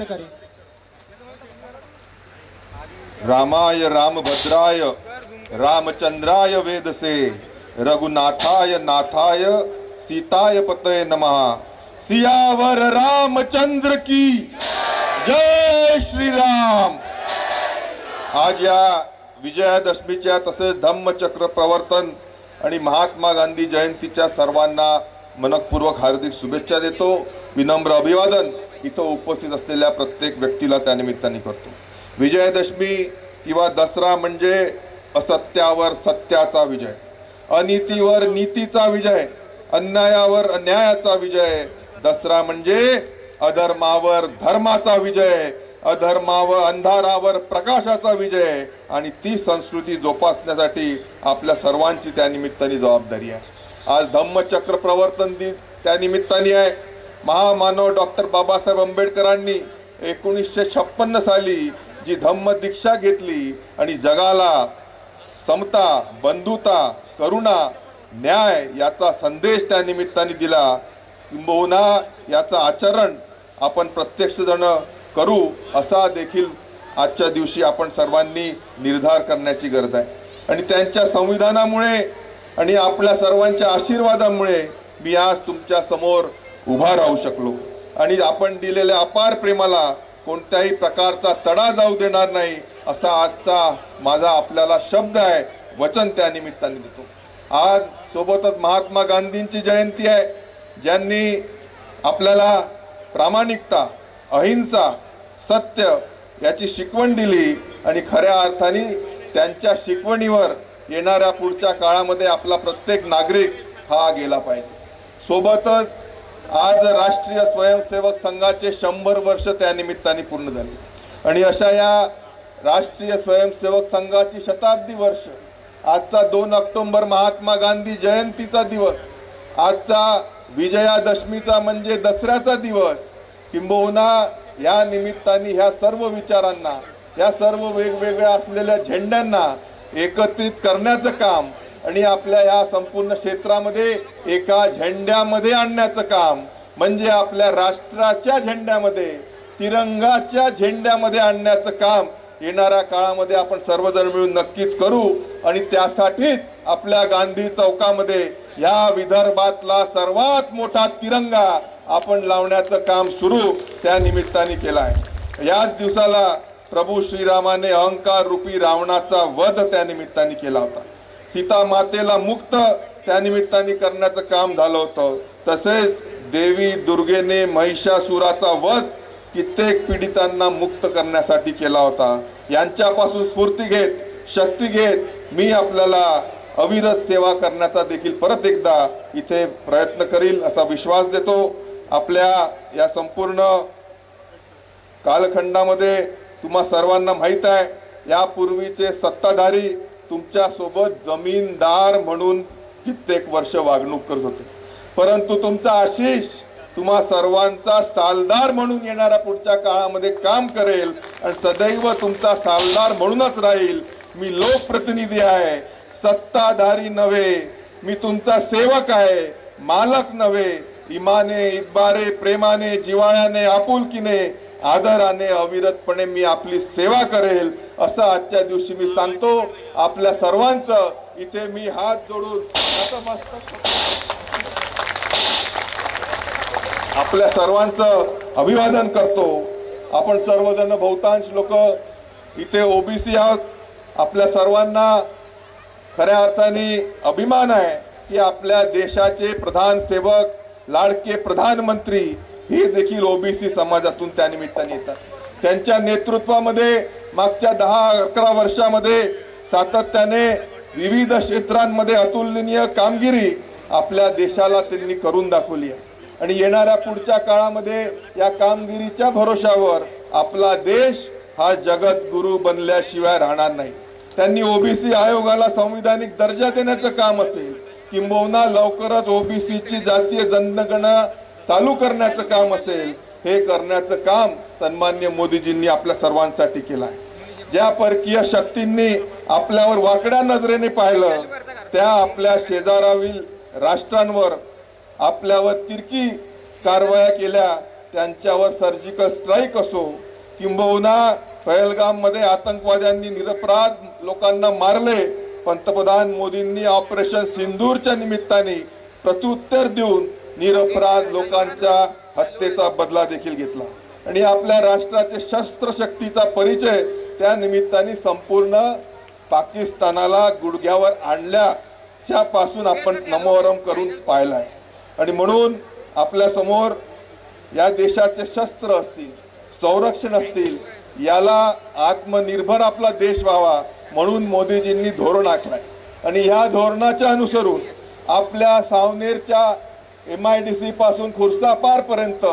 व्यक्त करें रामाय रामभद्राय रामचंद्राय वेदसे रघुनाथाय नाथाय सीताय पतये नमः. सियावर रामचंद्र की जय श्रीराम. आज या विजयादशमीच्या तसेच धम्मचक्र प्रवर्तन आणि महात्मा गांधी जयंतीच्या सर्वांना मनपूर्वक हार्दिक शुभेच्छा देतो. विनम्र अभिवादन. इथं उपस्थित असलेल्या प्रत्येक व्यक्तीला त्यानिमित्ताने करतो. विजयादशमी किंवा दसरा म्हणजे असत्यावर सत्याचा विजय अनितीवर नीतीचा विजय अन्यायावर अन्यायाचा विजय दसरा म्हणजे अधर्मावर धर्माचा विजय अधर्मावर अंधारावर प्रकाशाचा विजय आणि ती संस्कृती जोपासण्यासाठी आपल्या सर्वांची त्यानिमित्ताने जबाबदारी आहे. आज धम्मचक्र प्रवर्तन दिन त्यानिमित्ताने आहे. महामानव डॉक्टर बाबासाहेब आंबेडकरांनी एकोणीसशे छप्पन्न साली जी धम्म दीक्षा घेतली आणि जगाला समता बंधुता करुणा न्याय याचा संदेश त्या निमित्ताने दिला किंबहुना याचं आचरण आपण प्रत्यक्ष जण करू असा देखील आजच्या दिवशी आपण सर्वांनी निर्धार करण्याची गरज आहे. आणि त्यांच्या संविधानामुळे आणि आपल्या सर्वांच्या आशीर्वादामुळे मी आज तुमच्यासमोर उभा राहू शकलो. आणि आपण दिलेल्या अपार प्रेमाला कोणत्याही प्रकारचा तडा जाऊ देणार नाही असा आजचा माझा आपल्याला शब्द आहे वचन त्या निमित्ताने देतो. आज सोबतच महात्मा गांधींची जयंती आहे ज्यांनी आपल्याला प्रामाणिकता अहिंसा सत्य याची शिकवण दिली आणि खऱ्या अर्थाने त्यांच्या शिकवणीवर येणाऱ्या पुढच्या काळामध्ये आपला प्रत्येक नागरिक हा गेला पाहिजे. सोबतच आज राष्ट्रीय स्वयंसेवक संघाचे शंभर वर्ष त्या निमित्ताने पूर्ण झाले. आणि अशा या राष्ट्रीय स्वयंसेवक संघाची शताब्दी वर्ष आजचा दोन ऑक्टोबर महात्मा गांधी जयंतीचा दिवस आजचा विजयादशमीचा म्हणजे दसऱ्याचा दिवस किंबहुना या निमित्ताने ह्या सर्व विचारांना या सर्व वेगवेगळ्या असलेल्या झेंड्यांना एकत्रित करण्याचं काम आणि आपल्या या संपूर्ण क्षेत्रामध्ये एका झेंड्यामध्ये आणण्याचं काम म्हणजे आपल्या राष्ट्राच्या झेंड्यामध्ये तिरंगाच्या झेंड्यामध्ये आणण्याचं काम येणाऱ्या काळामध्ये आपण सर्वजण मिळून नक्कीच करू. आणि त्यासाठीच आपल्या गांधी चौकामध्ये या विदर्भातला सर्वात मोठा तिरंगा आपण लावण्याचं काम सुरू त्या निमित्ताने केलं आहे. याच दिवसाला प्रभू श्रीरामाने अहंकार रूपी रावणाचा वध त्या निमित्ताने केला होता. सीता मातेला मुक्त त्या निमित्ताने करण्याचं काम झालं होतं. तसेच देवी दुर्गेने महिषासुराचा वध कित्येक पीडितांना मुक्त करण्यासाठी केला होता. यांच्यापासून स्फूर्ती घेत शक्ती घेत मी आपल्याला अविरत सेवा करण्याचा देखील परत एकदा इथे प्रयत्न करील असा विश्वास देतो. आपल्या या संपूर्ण कालखंडामध्ये तुम्हा सर्वांना माहीत आहे यापूर्वीचे सत्ताधारी तुमच्यासोबत जमीनदार म्हणून कित्येक वर्ष वागणूक करत होते. परंतु तुमचा आशिष तुम्हा सर्वांचा सालदार म्हणून येणाऱ्या पुढच्या काळामध्ये काम करेल आणि सदैव तुमचा सालदार म्हणूनच राहील. मी लोकप्रतिनिधी आहे. सत्ताधारी नव्हे. मी तुमचा सेवक आहे. मालक नव्हे. इमाने इतबारे प्रेमाने जिवाळ्याने आपुलकीने आदराने अविरतपणे मी आपली सेवा करेल असं आजच्या दिवशी मी सांगतो. आपल्या सर्वांचं इथे मी हात जोडून आपल्या सर्वांचं अभिवादन करतो. आपण सर्वजण बहुतांश लोक इथे ओबीसी आहोत. आपल्या सर्वांना खऱ्या अर्थाने अभिमान आहे की आपल्या देशाचे प्रधान सेवक लाडके प्रधानमंत्री हे देखील ओबीसी समाजातून त्या निमित्ताने येतात. त्यांच्या नेतृत्वामध्ये मागच्या दहा अकरा वर्षामध्ये सातत्याने विविध क्षेत्रांमध्ये अतुलनीय कामगिरी आपल्या देशाला त्यांनी करून दाखवली आहे. आणि येणाऱ्या पुढच्या काळामध्ये या कामगिरीच्या भरोशावर आपला देश हा जगद्गुरु बनल्याशिवाय राहणार नाही. त्यांनी ओबीसी आयोगाला संविधानिक दर्जा देण्याचं काम असेल किंबहुना लवकरच ओबीसीची जातीय जनगणना चालू करण्याचं काम असेल हे करण्याचं काम सन्मान्य मोदीजींनी आपल्या सर्वांसाठी केलं आहे. ज्या परकीय शक्तींनी आपल्यावर वाकड्या नजरेने पाहिलं त्या आपल्या शेजारातील राष्ट्रांवर आपल्यावर तिरकी कारवाया केल्या त्यांच्यावर सर्जिकल स्ट्राईक असो किंबहुना पहलगाममध्ये आतंकवाद्यांनी निरपराध लोकांना मारले पंतप्रधान मोदींनी ऑपरेशन सिंदूरच्या निमित्ताने प्रत्युत्तर देऊन निरपराध लोकांच्या हत्येचा बदला देखील घेतला. आणि आपल्या राष्ट्राचे शस्त्र शक्तीचा परिचय त्या निमित्ताने संपूर्ण पाकिस्तानाला गुडघ्यावर आणल्याच्या पासून आपण नमोवरम करून पाहिलाय. आणि म्हणून आपल्यासमोर या देशाचे शस्त्र असतील संरक्षण असतील याला आत्मनिर्भर आपला देश व्हावा म्हणून मोदीजींनी धोरण आखलाय. आणि ह्या धोरणाच्या अनुसरून आपल्या सावनेरच्या एम आय डी सी पासून खुर्सापार पर्यंत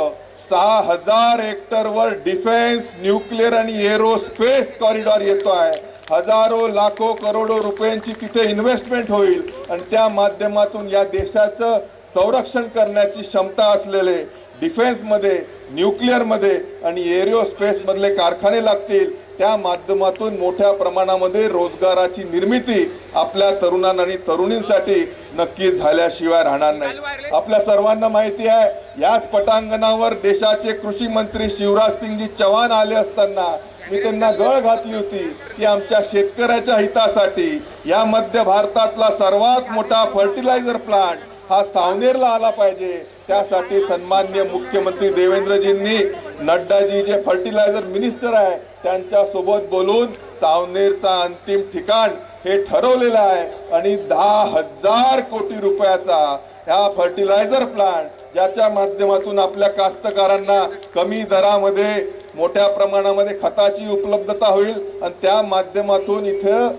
सहा हजार हेक्टरवर डिफेन्स न्यूक्लिअर आणि एरोस्पेस कॉरिडॉर येतो आहे. हजारो लाखो करोडो रुपयांची तिथे इन्व्हेस्टमेंट होईल आणि त्या माध्यमातून या देशाचं संरक्षण करण्याची क्षमता असलेले डिफेन्समध्ये न्यूक्लिअरमध्ये आणि एरिओ स्पेसमधले कारखाने लागतील. त्या माध्यमातून मोठ्या प्रमाणामध्ये रोजगाराची निर्मिती आपल्या तरुणांना आणि तरुणींसाठी नक्कीच झाल्याशिवाय राहणार नाही. आपल्या सर्वांना माहिती आहे याच पटांगणावर देशाचे कृषी मंत्री शिवराज सिंगजी चव्हाण आले असताना मी त्यांना गळ घातली होती की आमच्या शेतकऱ्याच्या हितासाठी या मध्य भारतातला सर्वात मोठा फर्टिलायझर प्लांट हा सावनेरला आला पाहिजे. त्यासाठी सन्मान्य मुख्यमंत्री देवेंद्रजींनी नड्डाजी जे फर्टिलायझर मिनिस्टर आहे त्यांच्यासोबत बोलून सावनेरचा अंतिम ठिकाण हे ठरवलेलं आहे आणि दहा हजार कोटी रुपयाचा ह्या फर्टिलायझर प्लांट ज्याच्या माध्यमातून आपल्या कास्तकारांना कमी दरामध्ये मोठ्या प्रमाणामध्ये खताची उपलब्धता होईल आणि त्या माध्यमातून इथं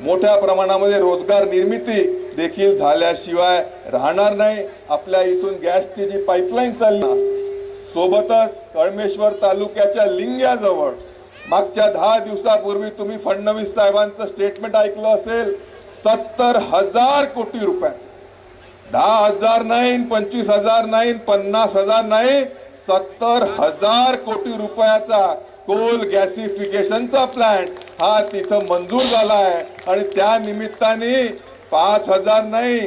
मोठ्या प्रमाणामध्ये रोजगार निर्मिती देखील झाल्याशिवाय राहणार नाही. आपल्या इथून गॅसची जी पाईपलाईन चालली सोबतच कळमेश्वर तालुक्याच्या लिंग्याजवळ मागच्या दहा दिवसापूर्वी तुम्ही फडणवीस साहेबांचं स्टेटमेंट ऐकलं असेल सत्तर हजार कोटी रुपयाचं. दहा हजार नाही पंचवीस हजार नाही पन्नास हजार नाही सत्तर हजार कोटी रुपयाचा कोल गॅसिफिकेशनचा प्लॅन हा तिथं मंजूर झाला आहे. आणि त्या निमित्ताने पाच हजार नाही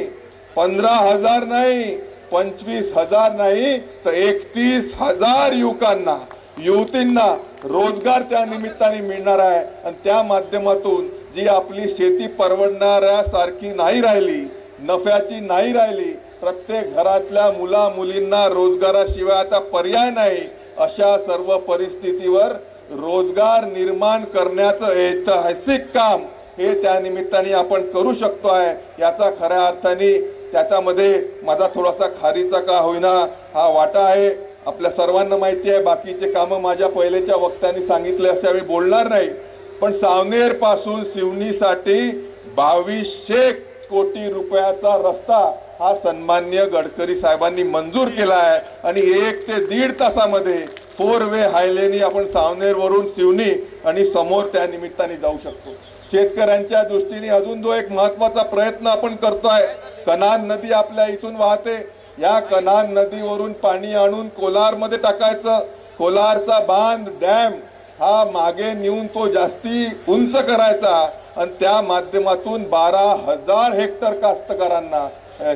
पंधरा हजार नाही पंचवीस हजार नाही तर एकतीस हजार युवकांना युवतींना रोजगार त्या निमित्ताने मिळणार आहे. आणि त्या माध्यमातून जी आपली शेती परवडणाऱ्या सारखी नाही राहिली नफ्याची नाही राहिली प्रत्येक घरातल्या मुला मुलींना रोजगाराशिवाय आता पर्याय नाही अशा सर्व परिस्थितीवर रोजगार निर्माण करण्याचं ऐतिहासिक काम हे त्या निमित्ताने आपण करू शकतो आहे. याचा खऱ्या अर्थाने त्याच्यामध्ये माझा थोडासा खारीचा का होईना हा वाटा आहे. आपल्या सर्वांना माहिती आहे बाकीचे कामं माझ्या पहिलेच्या वक्त्यांनी सांगितले असते आम्ही बोलणार नाही. पण सावनेरपासून शिवणीसाठी बावीसशे कोटी रुपयाचा रस्ता हा सन्मान्य गडकरी साहेबांनी मंजूर केला आहे. आणि एक ते दीड तासामध्ये फोर वे हायलेनी आपण सावनेर वरून शिवणी आणि समोर त्या निमित्ताने जाऊ शकतो. शेतकऱ्यांच्या दृष्टीने अजून जो एक महत्त्वाचा प्रयत्न आपण करतोय. कनान नदी आपल्या इथून वाहते. या कनान नदीवरून पाणी आणून कोलारमध्ये टाकायचं. कोलारचा बांध डॅम हा मागे नेऊन तो जास्ती उंच करायचा आणि त्या माध्यमातून बारा हजार हेक्टर कास्तकारांना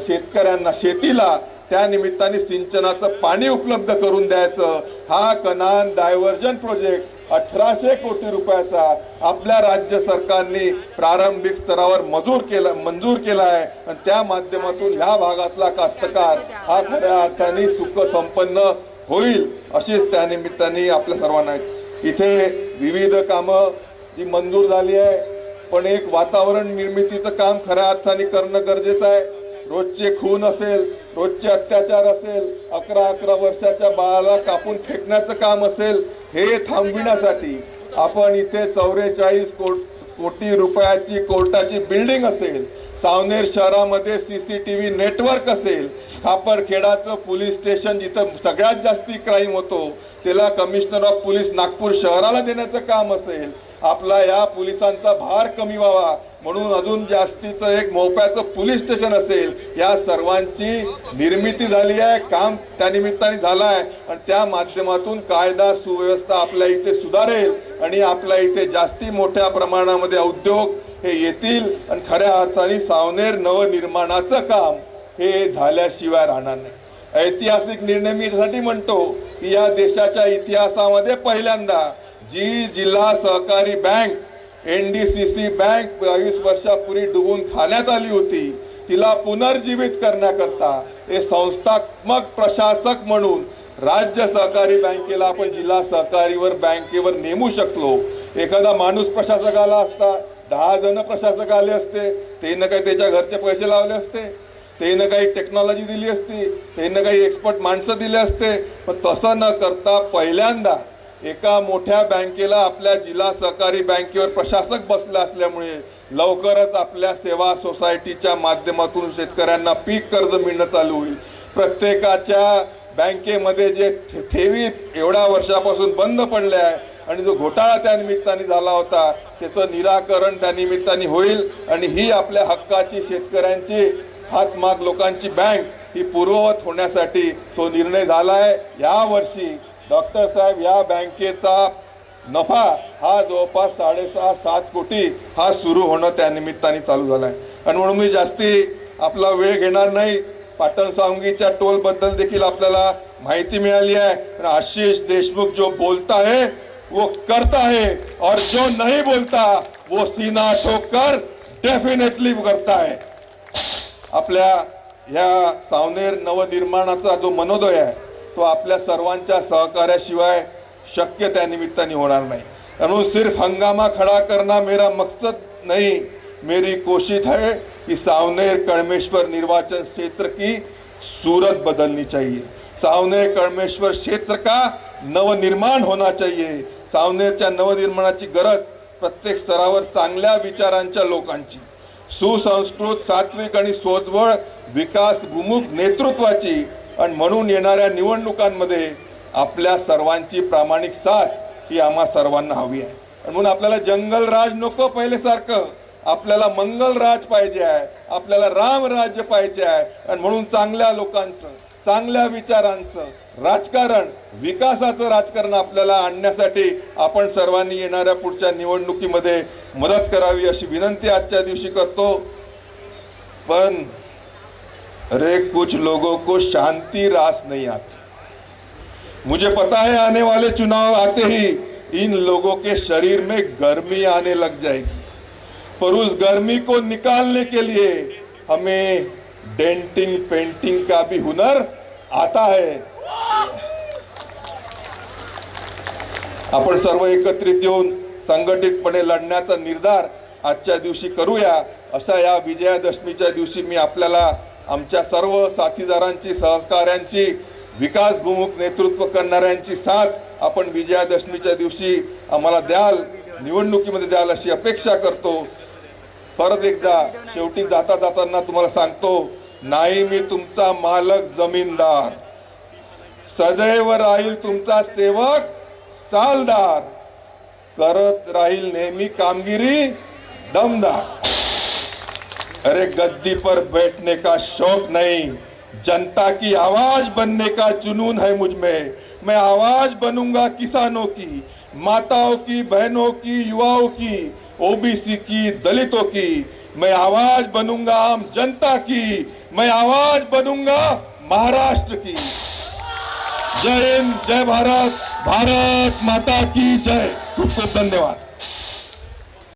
शेतकऱ्यांना शेतीला त्या निमित्ताने सिंचनाचं पाणी उपलब्ध करून द्यायचं. हा कनान डायव्हर्जन प्रोजेक्ट अठराशे कोटी रुपयाचा आपल्या राज्य सरकारने प्रारंभिक स्तरावर मजूर केला मंजूर केला आहे. आणि त्या माध्यमातून ह्या भागातला कास्तकार हा खऱ्या अर्थाने सुख संपन्न होईल अशीच त्या निमित्ताने आपल्या सर्वांना इथे विविध कामं जी मंजूर झाली आहे. पण एक वातावरण निर्मितीचं काम खऱ्या अर्थाने करणं गरजेचं आहे. रोजचे खून असेल रोजचे अत्याचार असेल अकरा अकरा वर्षाच्या बाळाला कापून फेकण्याचं काम असेल हे थांबविण्यासाठी आपण इथे चौवेचाळीस कोटी रुपयाची कोर्टाची बिल्डिंग असेल सावनेर शहरामध्ये C C T V network असेल खापरखेडाचं पोलीस स्टेशन जिथं सगळ्यात जास्ती क्राईम होतो त्याला कमिशनर ऑफ पोलीस नागपूर शहराला देण्याचं काम असेल. आपला या पोलिसांचा भार कमी व्हावा. म्हणून अजून जास्तीचं एक मोप्याचं पोलीस स्टेशन असेल या सर्वांची निर्मिती झाली आहे काम त्या निमित्ताने झालं आहे आणि त्या माध्यमातून कायदा सुव्यवस्था आपल्या इथे सुधारेल आणि आपल्या इथे जास्ती मोठ्या प्रमाणामध्ये उद्योग हे येतील. आणि खऱ्या अर्थाने सावनेर नवनिर्माणाचं काम हे झाल्याशिवाय राहणार नाही. ऐतिहासिक निर्णय मी म्हणतो की या देशाच्या इतिहासामध्ये पहिल्यांदा जी जिल्हा सहकारी bank N D C C bank बावीस वर्षापूर्वी डुबून खाण्यात आली होती. तिला पुनर्जीवित करण्याकरता हे संस्थात्मक प्रशासक म्हणून राज्य सहकारी बँकेला आपण जिल्हा सहकारीवर बँकेवर नेमू शकलो. एखादा माणूस प्रशासक आला असता दहा जण प्रशासक आले असते त्यानं काही त्याच्या घरचे पैसे लावले असते त्यानं काही टेक्नॉलॉजी दिली असती त्यानं काही एक्सपर्ट माणसं दिले असते. पण तसं न करता पहिल्यांदा एका मोठ्या बँकेला आपल्या जिल्हा सहकारी बँकेवर प्रशासक बसला असल्यामुळे लवकरच आपल्या सेवा सोसायटीच्या माध्यमातून शेतकऱ्यांना पीक कर्ज मिळणं चालू होईल. प्रत्येकाच्या बँकेमध्ये जे ठे- ठेवी एवढ्या वर्षापासून बंद पडल्या आहे आणि जो घोटाळा त्या निमित्ताने झाला होता त्याचं निराकरण त्या निमित्ताने होईल आणि ही आपल्या हक्काची शेतकऱ्यांची हातमाग लोकांची बँक ही पूर्ववत होण्यासाठी तो निर्णय झाला आहे. यावर्षी डॉक्टर साहेब या बँकेचा नफा हा जवळपास साडेसहा सात कोटी हा सुरू होणं त्या निमित्ताने चालू झाला आहे आणि म्हणून मी जास्ती आपला वेळ घेणार नाही. पाटण सावंगीच्या टोलबद्दल देखील आपल्याला माहिती मिळाली आहे. पण आशिष देशमुख जो बोलता है वो करता है और जो नहीं बोलता वो सीना ठोककर डेफिनेटली करता है आपल्या ह्या सावनेर नवनिर्माणाचा जो मनोदय आहे तो आपल्या सर्वांच्या सहकार्याशिवाय शक्य त्या निमित्ताने होणार नाही. म्हणून सिर्फ हंगामा खड़ा करना मेरा मकसद नहीं मेरी कोशिश है कि सावनेर कड़मेश्वर निर्वाचन क्षेत्र की सूरत बदलनी चाहिए। सावनेर कड़मेश्वर क्षेत्र का नवनिर्माण होना चाहिए। सावनेरच्या नवनिर्माणाची गरज प्रत्येक स्तरावर चांगल्या विचारांच्या लोकांची। सुसंस्कृत सात्विक आणि सोजवळ विकासभिमुख नेतृत्वाची आणि म्हणून येणाऱ्या निवडणुकांमध्ये आपल्या सर्वांची प्रामाणिक साथ ही आम्हा सर्वांना हवी आहे. आणि म्हणून आपल्याला जंगलराज नको पहिलेसारखं आपल्याला मंगलराज पाहिजे आहे. आपल्याला रामराज्य पाहिजे आहे. आणि म्हणून चांगल्या लोकांचं चांगल्या विचारांचं राजकारण विकासाचं राजकारण आपल्याला आणण्यासाठी आपण सर्वांनी येणाऱ्या पुढच्या निवडणुकीमध्ये मदत करावी अशी विनंती आजच्या दिवशी करतो. पण अरे कुछ लोगों को शांति रास नहीं आती। मुझे पता है आने वाले चुनाव आते ही इन लोगों के शरीर में गर्मी आने लग जाएगी। पर उस गर्मी को निकालने के लिए हमें डेंटिंग पेंटिंग का भी हुनर आता है। आपण सर्व एकत्रित येऊन संघटितपणे लढण्याचा निर्धार आजच्या दिवशी करूया अशा या विजयादशमीच्या दिवशी मी आपल्याला आमच्या सर्व साथीदारांची सहकाऱ्यांची विकासभिमुख नेतृत्व करणाऱ्यांची साथ आपण विजयादशमीच्या दिवशी आम्हाला द्याल निवडणुकीमध्ये द्याल अशी अपेक्षा करतो. परत एकदा शेवटी जाता जाताना तुम्हाला सांगतो नाही मी तुमचा मालक जमीनदार. सदैव राहील तुमचा सेवक सालदार. करत राहील नेहमी कामगिरी दमदार. अरे गद्दी पर बैठने का शौक नहीं। जनता की आवाज़ बनने का जुनून है मुझमें। मैं आवाज़ बनूँगा किसानों की, माताओं की, बहनों की, युवाओं की ओबीसी की, दलितों की। मैं आवाज़ बनूँगा आम जनता की। मैं आवाज़ बनूँगा महाराष्ट्र की। जय हिंद, जय भारत भारत माता की जय। खूप खूप धन्यवाद।